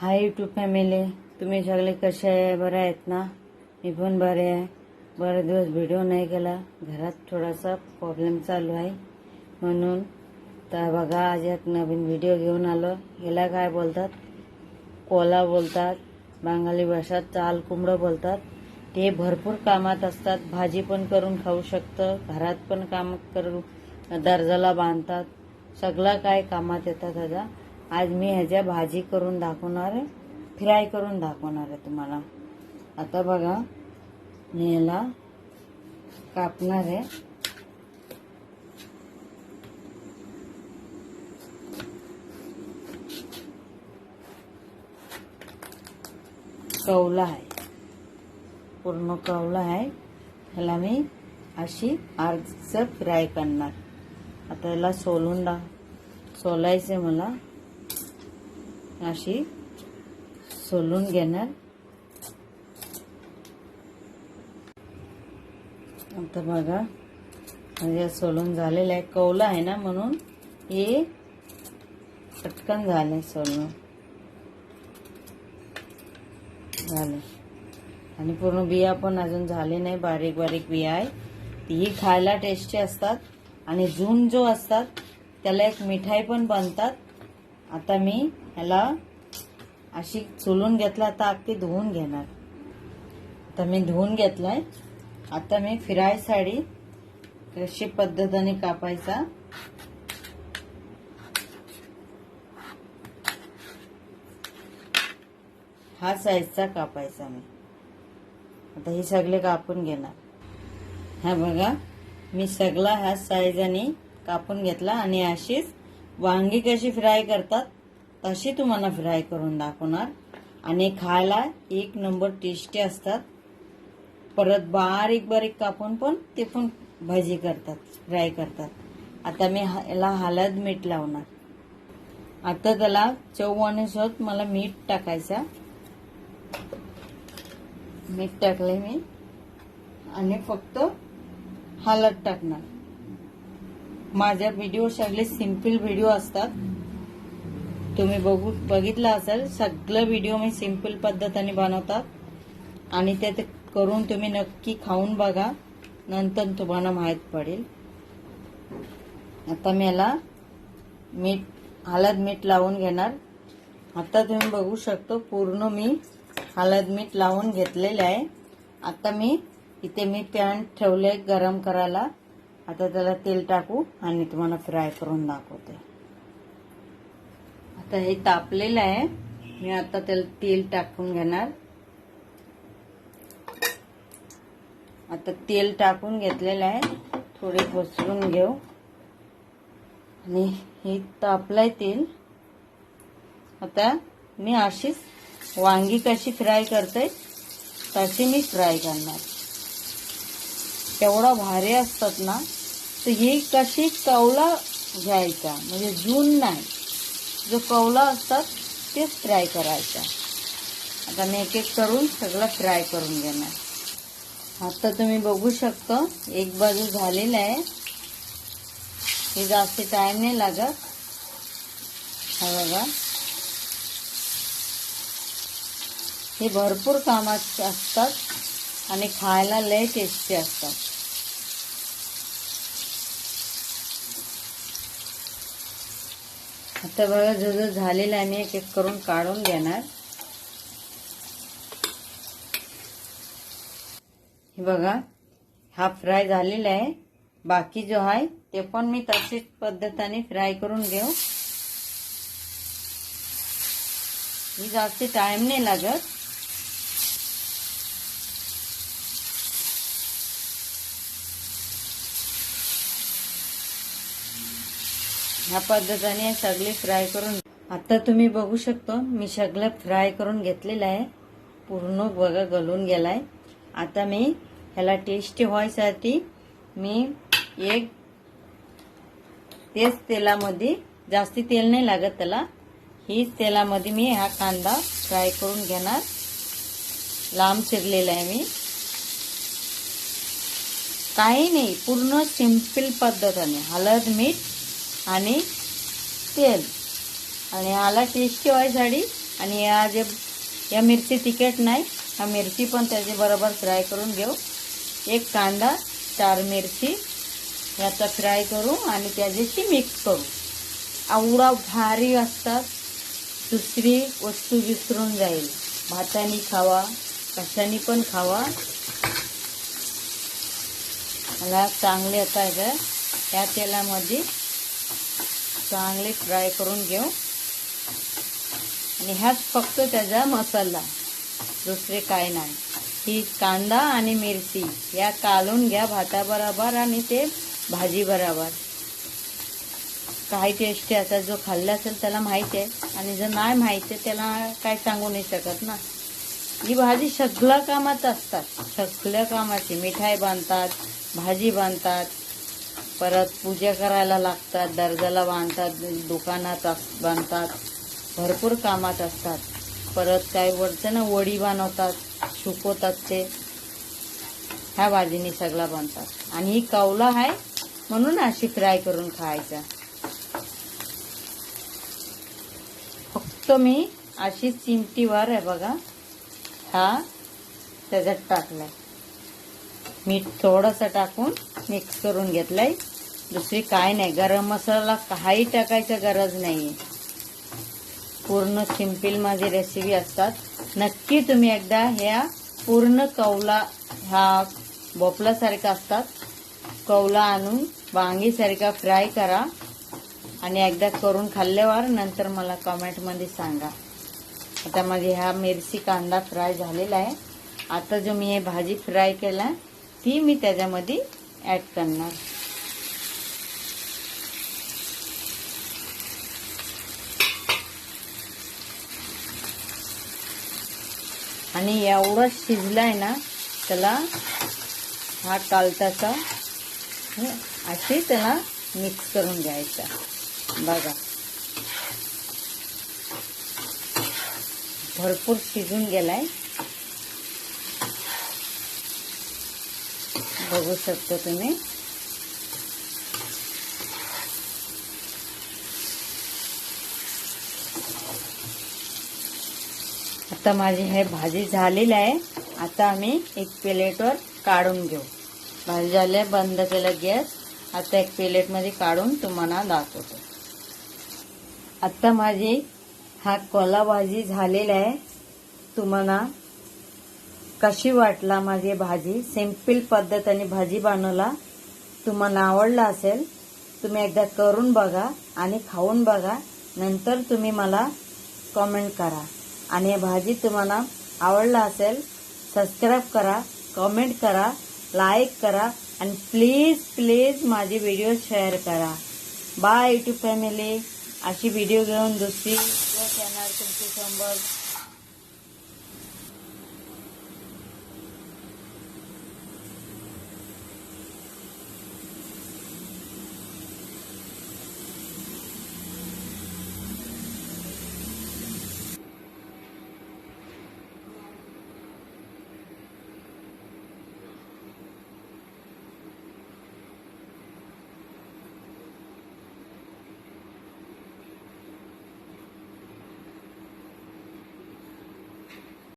Hi YouTube family तुम्ही सगळे कसे आहे? बरे आहेत ना? मी पण बरे आहे. बरे दिवस व्हिडिओ नाही केला. घरात थोडासा प्रॉब्लेम चालू आहे. म्हणून तर बघा आज एक नवीन व्हिडिओ घेऊन आलो. याला काय बोलतात? कोला बोलतात. बंगाली भाषात चाल कुंबडं बोलतात. ते भरपूर कामात असतात. भाजी पण करून खाऊ शकतं. घरात पण काम करून दर्जाला बांधतात. सगळं काय कामात येतं त्याचा आज मी ह्याच्या भाजी करून दाखवणार आहे फ्राय करून दाखवणार आहे तुम्हाला. आता बघा मी ह्याला कापणार आहे. कवला आहे. पूर्ण कवला आहे. ह्याला मी अशी अर्ज फ्राय करणार. आता याला सोलून दा सोलायचे मला. अशी सोलून घेणार. आता बघा म्हणजे सोलून झालेलं आहे कवलं आहे ना म्हणून हे पटकन झालंय सोलून. झालं आणि पूर्ण बिया पण अजून झाले नाही बारीक बारीक बिया आहे. ही खायला टेस्टी असतात. आणि जून जो असतात त्याला एक मिठाई पण बनतात. आता मी ह्याला अशी चुलून घेतला आता अगदी धुवून घेणार. आता मी धुवून घेतलाय. आता मी फिराय साडी कशी पद्धतीने कापायचा. हा साईजचा कापायचा मी. आता हे सगळे कापून घेणार. हा बघा मी सगळा ह्या साईजाने कापून घेतला आणि अशीच वांगी कशी फ्राय करतात तशी तुम्हाला फ्राय करून दाखवणार. आणि खायला एक नंबर टेस्टी असतात. परत बारीक बारीक कापून पण ते पण भाजी करतात फ्राय करतात. आता मी हा- याला हळद मीठ लावणार. आता त्याला चव अनुसार मला मीठ टाकायचा मीठ टाकले मी. आणि फक्त हळद टाकणार. माझ्या व्हिडिओ सगळे सिंपल व्हिडिओ असतात. तुम्ही बघू बघितलं असेल सगळं व्हिडिओ मी सिंपल पद्धतीने बनवतात. आणि ते ते करून तुम्ही नक्की खाऊन बघा. नंतर तुम्हाला माहीत पडेल. आता मी याला मीठ हळद मीठ लावून घेणार. आता तुम्ही बघू शकतो पूर्ण मी हळद मीठ लावून घेतलेले आहे. आता मी इथे मी पॅन ठेवले गरम करायला. आता त्याला तेल टाकू आणि तुम्हाला फ्राय करून दाखवते. आता हे तापलेलं आहे. मी आता त्याला तेल टाकून घेणार. आता तेल टाकून घेतलेलं आहे. थोडे पसरून घेऊ. आणि हे तापलंय तेल. आता मी अशीच वांगी कशी फ्राय करते तशी मी फ्राय करणार. तेवढा भारी असतात ना तर ही कशी कवला घ्यायचा? म्हणजे जून नाही जो कवला असतात तेच फ्राय करायचा. आता मी एक एक करून सगळं फ्राय करून घेणार. आता तुम्ही बघू शकता एक बाजू झालेलं आहे. हे जास्त टाईम नाही लागत. हा बघा. हे भरपूर कामात असतात. आणि खायला लय टेस्टी असतात आता बघा जो जो झालेला आहे मी एक एक करून काढून घेणार. हे बघा हा फ्राय झालेला आहे. बाकी जो आहे ते पण मी तशीच पद्धतीने फ्राय करून घेऊ. ही जास्त टाइम नाही लागत. ह्या पद्धतीने सगळे फ्राय करून आता तुम्ही बघू शकतो मी सगळं फ्राय करून घेतलेलं आहे. पूर्ण बघा गलून गेलाय. आता मी ह्याला टेस्टी व्हायसाठी मी एक तेच तेलामध्ये जास्ती तेल नाही लागत त्याला. हीच तेलामध्ये मी हा कांदा फ्राय करून घेणार. लांब चिरलेला आहे मी. काही नाही पूर्ण सिंपल पद्धतीने. हळद मीठ आणि तेल. आणि ह्याला टेस्टी साडी आणि या जे या मिरची तिखट नाही हा मिरची पण त्याच्या बरोबर फ्राय करून घेऊ. एक कांदा चार मिरची याचा फ्राय करू आणि त्याच्याशी मिक्स करू. आवडा भारी असतात. दुसरी वस्तू विसरून जाईल. भातानी खावा कशाने पण खावा. मला चांगले आता ह्या त्या तेलामध्ये चांगले फ्राय करून घेऊ. आणि ह्यात फक्त त्याचा मसाला. दुसरे काय नाही. ही कांदा आणि मिरची या कालून घ्या भाताबरोबर आणि ते भाजीबरोबर. काही टेस्टी आता जो खाल्ला असेल त्याला माहिती आहे. आणि जर नाही माहिती आहे त्याला काय सांगू नाही शकत ना. ही भाजी सगळ्या कामात असतात. सगळ्या कामाची. मिठाई बांधतात भाजी बांधतात परत पूजा करायला लागतात दर्जाला बांधतात दुकानात अस- बांधतात भरपूर कामात असतात. परत काय वरचं ना वडी बनवतात सुकवतात ते. ह्या भाजीने सगळा बनतात आणि ही कौला आहे म्हणून अशी फ्राय करून खायचा फक्त मी अशी चिमटीवर आहे बघा हा त्याच्यात टाकलाय. मीठ थोडंसं टाकून मिक्स करून घेतलंय. दुसरी काय नाही गरम मसाला काही टाकायचं गरज नाही. पूर्ण सिंपल माझी रेसिपी असतात. नक्की तुम्ही एकदा ह्या पूर्ण कौला ह्या भोपळासारखा असतात. कौला आणून वांगीसारखा फ्राय करा. आणि एकदा करून खाल्ल्यावर नंतर मला कमेंटमध्ये सांगा. आता माझी ह्या मिरची कांदा फ्राय झालेला आहे. आता जो मी हे भाजी फ्राय केला ती मी त्याच्यामध्ये ॲड करणार. आणि एवढं आहे ना त्याला हा कालताचा अशी त्याला मिक्स करून घ्यायचा. बघा. भरपूर शिजून गेलाय. बघू शकता तुम्ही. आता माझी हे भाजी झालेली आहे. आता आम्ही एक प्लेटवर काढून घेऊ. भाजी झाली बंद केलं गॅस. आता एक प्लेटमध्ये काढून तुम्हाला दाखवतो. आता माझी हा कोला भाजी झालेला आहे. तुम्हाला कशी वाटला माझी भाजी? सिंपल पद्धतीने भाजी बनवला. तुम्हाला आवडला असेल तुम्ही एकदा करून बघा आणि खाऊन बघा. नंतर तुम्ही मला कमेंट करा. आणि भाजी तुम्हाला आवडला असेल सबस्क्राईब करा कमेंट करा लाईक करा आणि प्लीज प्लीज माझे व्हिडिओ शेअर करा. बाय युट्यूब फॅमिली अशी व्हिडिओ घेऊन दुसरी चॅनल तुमची शंभर